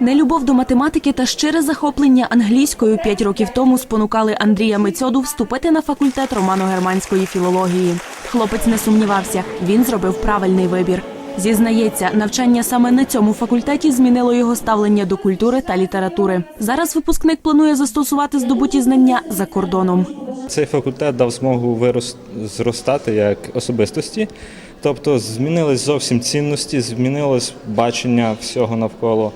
Нелюбов до математики та щире захоплення англійською п'ять років тому спонукали Андрія Мицьоду вступити на факультет романо-германської філології. Хлопець не сумнівався, він зробив правильний вибір. Зізнається, навчання саме на цьому факультеті змінило його ставлення до культури та літератури. Зараз випускник планує застосувати здобуті знання за кордоном. Цей факультет дав змогу вирос- зростати як особистості, тобто змінились зовсім цінності, змінилось бачення всього навколо,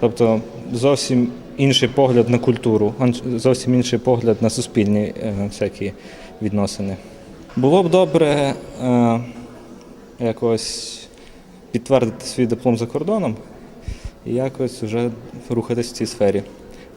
тобто зовсім інший погляд на культуру, зовсім інший погляд на суспільні е, всякі відносини. Було б добре е, якось підтвердити свій диплом за кордоном і якось вже рухатись в цій сфері.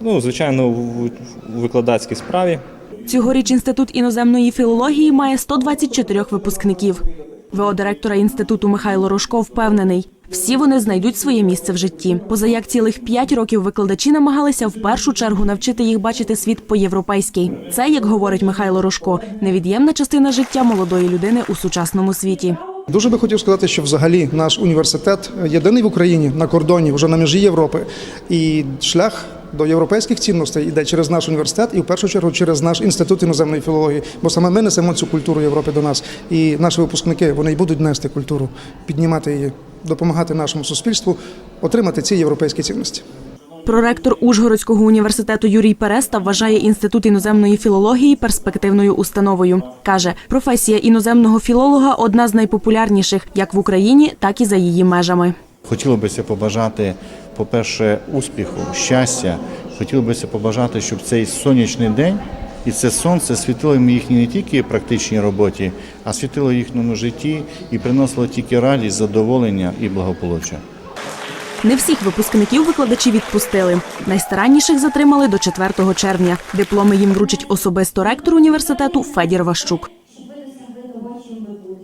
Ну, звичайно, в викладацькій справі. Цьогоріч інститут іноземної філології має 124 випускників. ВО директора інституту Михайло Рожко впевнений, всі вони знайдуть своє місце в житті. Поза як цілих п'ять років викладачі намагалися в першу чергу навчити їх бачити світ по-європейськи. Це, як говорить Михайло Рожко, невід'ємна частина життя молодої людини у сучасному світі. Дуже би хотів сказати, що взагалі наш університет єдиний в Україні на кордоні, вже на межі Європи. І шлях до європейських цінностей йде через наш університет і в першу чергу через наш інститут іноземної філології. Бо саме ми несемо цю культуру Європи до нас. І наші випускники вони й будуть нести культуру, піднімати її, допомагати нашому суспільству отримати ці європейські цінності. Проректор Ужгородського університету Юрій Переста вважає інститут іноземної філології перспективною установою. каже, професія іноземного філолога одна з найпопулярніших як в Україні, так і за її межами. Хотілося б побажати, по-перше, успіху, щастя. Хотілося б побажати, щоб цей сонячний день і це сонце світило їм їхній не тільки практичній роботі, а світило їхньому житті і приносило тільки радість, задоволення і благополуччя. Не всіх випускників викладачі відпустили. Найстаранніших затримали до 4 червня. Дипломи їм вручить особисто ректор університету Федір Ващук.